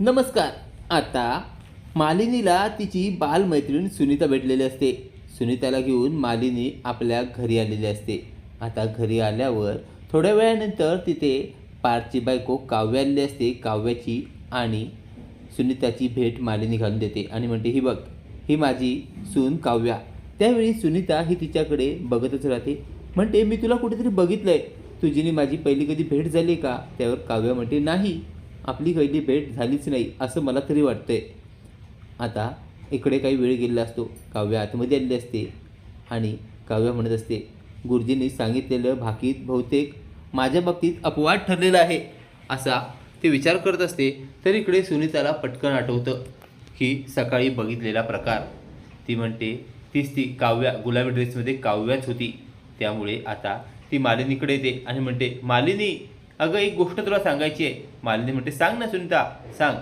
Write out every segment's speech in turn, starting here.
नमस्कार. आता मालिनीला तिची बालमैत्रीण सुनीता भेटलेली असते. सुनीताला घेऊन मालिनी आपल्या घरी आलेली असते. आता घरी आल्यावर थोड्या वेळानंतर तिथे पारची बायको काव्य आलेली असते. काव्याची आणि सुनीताची भेट मालिनी घालून देते आणि म्हणते ही बघ ही माझी सून काव्या. त्यावेळी सुनीता ही तिच्याकडे बघतच राहते. म्हणते मी तुला कुठेतरी बघितलं आहे तुझीनी माझी पहिली कधी भेट झाली का? त्यावर काव्य म्हणते नाही. आपली पहिली भेट झालीच नाही असं मला तरी वाटतंय. आता इकडे काही वेळ गेलेला असतो. काव्य आतमध्ये आलेली असते आणि काव्य म्हणत असते गुरुजींनी सांगितलेलं भाकीत बहुतेक माझ्या बाबतीत अपवाद ठरलेला आहे. असा ते विचार करत असते तर इकडे सुनीताला पटकन आठवतं की सकाळी बघितलेला प्रकार. ती म्हणते तीच ती काव्या गुलाबी ड्रेसमध्ये काव्याच होती. त्यामुळे आता ती मालिनीकडे येते. आणि म्हणते मालिनी अगं एक गोष्ट तुला सांगायची आहे. मालिनी म्हणते सांग ना सुनीता सांग.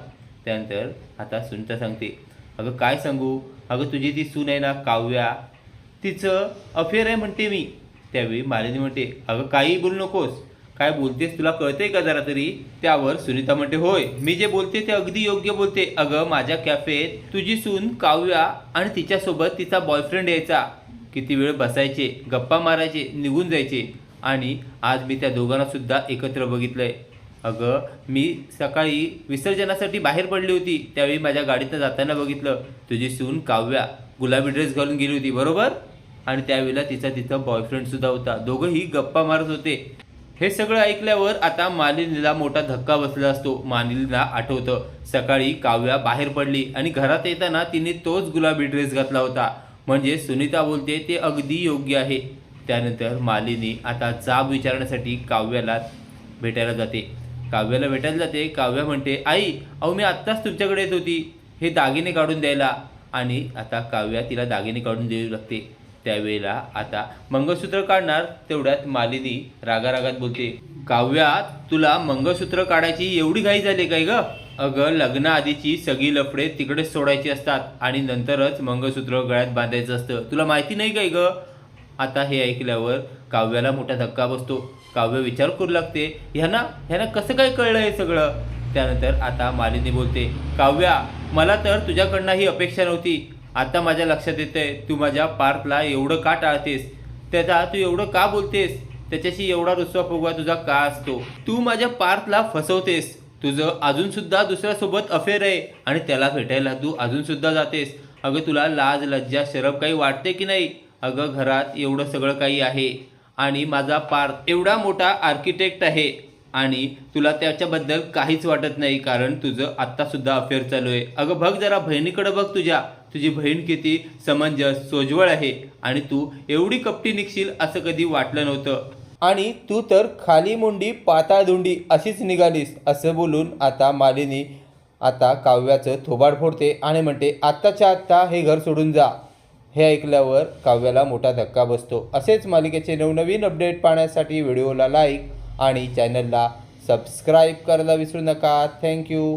त्यानंतर आता सुनीता सांगते अगं काय सांगू? अगं तुझी ती सून आहे ना काव्या. तिचं अफेअर आहे म्हणते मी. त्यावेळी मालिनी म्हणते अगं काही बोलू नकोस. काय बोलतेस तुला कळतंय का जरा तरी? त्यावर सुनीता म्हणते होय मी जे बोलते ते अगदी योग्य बोलते. अगं माझ्या कॅफेत तुझी सून काव्या आणि तिच्यासोबत तिचा बॉयफ्रेंड यायचा. किती वेळ बसायचे गप्पा मारायचे निघून जायचे. आणि आज मी त्या दोघांनासुद्धा एकत्र बघितलं आहे अगं मी सकाळी विसर्जनासाठी बाहेर पडली होती त्यावेळी माझ्या गाडीतनं जाताना बघितलं. तुझी सून काव्या गुलाबी ड्रेस घालून गेली होती बरोबर? आणि त्यावेळेला तिचा तिचा बॉयफ्रेंडसुद्धा होता. दोघंही गप्पा मारत होते. हे सगळं ऐकल्यावर आता मालिनीला मोठा धक्का बसला असतो. मालिनीला आठवतं सकाळी काव्या बाहेर पडली आणि घरात येताना तिने तोच गुलाबी ड्रेस घातला होता. म्हणजे सुनीता बोलते ते अगदी योग्य आहे. त्यानंतर मालिनी आता जाब विचारण्यासाठी काव्याला भेटायला जाते. काव्याला भेटायला जाते. काव्या म्हणते आई अहो मी आत्ताच तुमच्याकडे येत होती. हे दागिने काढून द्यायला. आणि आता काव्या तिला दागिने काढून देऊ लागते. त्यावेळेला आता मंगळसूत्र काढणार तेवढ्यात मालिनी रागारागात बोलते काव्या तुला मंगळसूत्र काढायची एवढी घाई झाली काय ग? अगं लग्नाआधीची सगळी लफडे तिकडेच सोडायची असतात आणि नंतरच मंगळसूत्र गळ्यात बांधायचं असतं. तुला माहिती नाही काय ग? आता हे ऐकल्यावर काव्याला मोठा धक्का बसतो. काव्य विचार करू लागते. ह्यांना ह्यांना कसं काय कळलं हे सगळं? त्यानंतर आता मालिनी बोलते काव्या मला तर तुझ्याकडनं ही अपेक्षा नव्हती. आता माझ्या लक्षात येतंय तू माझ्या पार्थला एवढं का टाळतेस? त्याचा तू एवढं का बोलतेस? त्याच्याशी एवढा रुसवा फुगवा तुझा का असतो? तू माझ्या पार्थला फसवतेस. तुझं अजून सुद्धा दुसऱ्यासोबत अफेअर आहे आणि त्याला भेटायला तू अजून सुद्धा जातेस. अगं तुला लाज लज्जा शरम काही वाटते की नाही? अगं घरात एवढं सगळं काही आहे आणि माझा पार्थ एवढा मोठा आर्किटेक्ट आहे आणि तुला त्याच्याबद्दल काहीच वाटत नाही कारण तुझं आत्तासुद्धा अफेअर चालू आहे. अगं बघ जरा बहिणीकडं बघ तुझ्या. तुझी बहीण किती समंजस सोज्वळ आहे आणि तू एवढी कपटी निघशील असं कधी वाटलं नव्हतं. आणि तू तर खाली मुंडी पाताळधुंडी अशीच निघालीस असं बोलून आता मालिनी आता काव्याचं थोबाड फोडते आणि म्हणते आत्ताच्या आत्ता हे घर सोडून जा. हे ऐकल्यावर काव्याला मोठा धक्का बसतो. असेच मालिकेचे नवनवीन अपडेट पाहण्यासाठी व्हिडिओला लाईक आणि चॅनलला सबस्क्राईब करायला विसरू नका. थँक्यू